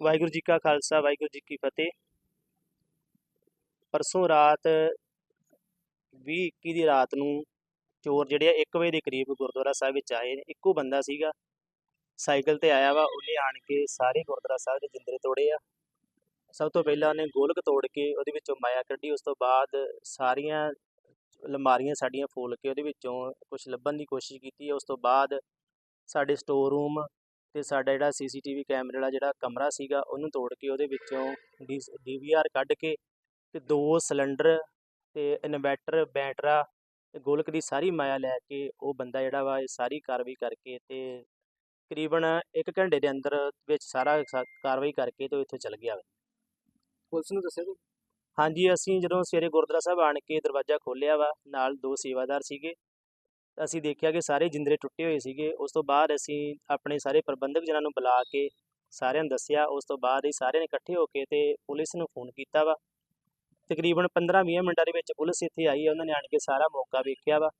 ਵਾਹਿਗੁਰੂ ਜੀ ਕਾ ਖਾਲਸਾ, ਵਾਹਿਗੁਰੂ ਜੀ ਕੀ ਫਤਿਹ। ਪਰਸੋਂ ਰਾਤ 20:21 ਦੀ ਰਾਤ ਨੂੰ ਚੋਰ ਜਿਹੜੇ ਆ 1 ਵਜੇ ਦੇ ਕਰੀਬ ਗੁਰਦੁਆਰਾ ਸਾਹਿਬ ਵਿੱਚ ਆਏ ਨੇ। ਇੱਕੋ ਬੰਦਾ ਸੀਗਾ, ਸਾਈਕਲ ਤੇ ਆਇਆ ਵਾ, ਉਹਨੇ ਆਣ ਕੇ ਸਾਰੇ ਗੁਰਦੁਆਰਾ ਸਾਹਿਬ ਦੇ ਜਿੰਦਰੇ ਤੋੜੇ ਆ। ਸਭ ਤੋਂ ਪਹਿਲਾਂ ਉਹਨੇ ਗੋਲਕ ਤੋੜ ਕੇ ਉਹਦੇ ਵਿੱਚੋਂ ਮਾਇਆ ਕੱਢੀ, ਉਸ ਤੋਂ ਬਾਅਦ ਸਾਰੀਆਂ ਅਲਮਾਰੀਆਂ ਸਾਡੀਆਂ ਫੋਲ ਕੇ ਉਹਦੇ ਵਿੱਚੋਂ ਕੁਝ ਲੱਭਣ ਦੀ ਕੋਸ਼ਿਸ਼ ਕੀਤੀ। ਉਸ ਤੋਂ ਬਾਅਦ ਸਾਡੇ ਸਟੋਰ ਰੂਮ ਤੇ ਸਾਡਾ ਜਿਹੜਾ ਸੀਸੀਟੀਵੀ ਕੈਮਰੇ ਵਾਲਾ ਜਿਹੜਾ ਕਮਰਾ ਸੀਗਾ ਉਹਨੂੰ ਤੋੜ ਕੇ ਉਹਦੇ ਵਿੱਚੋਂ ਡੀਵੀਆਰ ਕੱਢ ਕੇ ਤੇ ਦੋ ਸਿਲੰਡਰ ਤੇ ਇਨਵੈਟਰ ਬੈਟਰਾ ਗੋਲਕ ਦੀ ਸਾਰੀ ਮਾਇਆ ਲੈ ਕੇ ਉਹ ਬੰਦਾ ਜਿਹੜਾ ਵਾ ਇਹ ਸਾਰੀ ਕਾਰਵਾਈ ਕਰਕੇ ਤੇ ਤਕਰੀਬਨ 1 ਘੰਟੇ ਦੇ ਅੰਦਰ ਵਿੱਚ ਸਾਰਾ ਕਾਰਵਾਈ ਕਰਕੇ ਤੇ ਇੱਥੋਂ ਚਲ ਗਿਆ ਵਾ। ਪੁਲਿਸ ਨੂੰ ਦੱਸਿਆ ਹਾਂਜੀ ਅਸੀਂ ਜਦੋਂ ਸਵੇਰੇ ਗੁਰਦੁਆਰਾ ਸਾਹਿਬ ਆਣ ਕੇ ਦਰਵਾਜ਼ਾ ਖੋਲ੍ਹਿਆ ਵਾ ਨਾਲ ਦੋ ਸੇਵਾਦਾਰ ਸੀਗੇ। ਅਸੀਂ ਦੇਖਿਆ ਕਿ ਸਾਰੇ ਜਿੰਦਰੇ ਟੁੱਟੇ ਹੋਏ ਸੀਗੇ। ਉਸ ਤੋਂ ਬਾਅਦ ਅਸੀਂ ਆਪਣੇ ਸਾਰੇ ਪ੍ਰਬੰਧਕ ਜਨਾਂ ਨੂੰ ਬੁਲਾ ਕੇ ਸਾਰਿਆਂ ਨੂੰ ਦੱਸਿਆ। ਉਸ ਤੋਂ ਬਾਅਦ ਹੀ ਸਾਰਿਆਂ ਨੇ ਇਕੱਠੇ ਹੋ ਕੇ ਤੇ ਪੁਲਿਸ ਨੂੰ ਫੋਨ ਕੀਤਾ ਵਾ। ਤਕਰੀਬਨ 15-20 ਮਿੰਟਾਂ ਦੇ ਵਿੱਚ ਪੁਲਿਸ ਇੱਥੇ ਆਈ। ਹੈ ਉਹਨਾਂ ਨੇ ਆਣ ਕੇ ਸਾਰਾ ਮੌਕਾ ਵੇਖਿਆ ਵਾ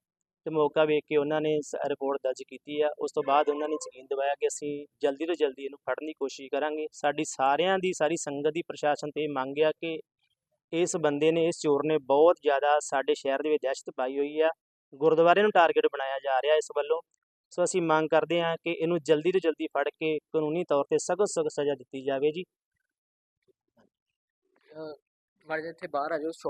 ਤੇ ਮੌਕਾ ਵੇਖ ਕੇ ਉਹਨਾਂ ਨੇ ਰਿਪੋਰਟ ਦਰਜ ਕੀਤੀ ਆ। ਉਸ ਤੋਂ ਬਾਅਦ ਉਹਨਾਂ ਨੇ ਯਕੀਨ ਦਿਵਾਇਆ ਕਿ ਅਸੀਂ ਜਲਦੀ ਤੋਂ ਜਲਦੀ ਇਹਨੂੰ ਫੜਨ ਦੀ ਕੋਸ਼ਿਸ਼ ਕਰਾਂਗੇ। ਸਾਡੀ ਸਾਰਿਆਂ ਦੀ, ਸਾਰੀ ਸੰਗਤ ਦੀ ਪ੍ਰਸ਼ਾਸਨ ਤੇ ਇਹ ਮੰਗ ਆ ਕਿ ਇਸ ਬੰਦੇ ਨੇ, ਇਸ ਚੋਰ ਨੇ ਬਹੁਤ ਜ਼ਿਆਦਾ ਸਾਡੇ ਸ਼ਹਿਰ ਦੇ ਵਿੱਚ ਦਹਿਸ਼ਤ ਪਾਈ ਹੋਈ ਆ। ਗੁਰਦੁਆਰੇ ਨੂੰ ਟਾਰਗੇਟ ਬਣਾਇਆ ਜਾ ਰਿਹਾ ਇਸ ਵੱਲੋਂ। ਸੋ ਅਸੀਂ ਮੰਗ ਕਰਦੇ ਹਾਂ ਕਿ ਇਹਨੂੰ ਜਲਦੀ ਤੋਂ ਜਲਦੀ ਫੜ ਕੇ ਕਾਨੂੰਨੀ ਤੌਰ ਤੇ ਸਖਤ ਸਖਤ ਸਜ਼ਾ ਦਿੱਤੀ ਜਾਵੇ ਜੀ। ਮਾੜੇ ਇੱਥੇ ਬਾਹਰ ਆ ਜਾਓ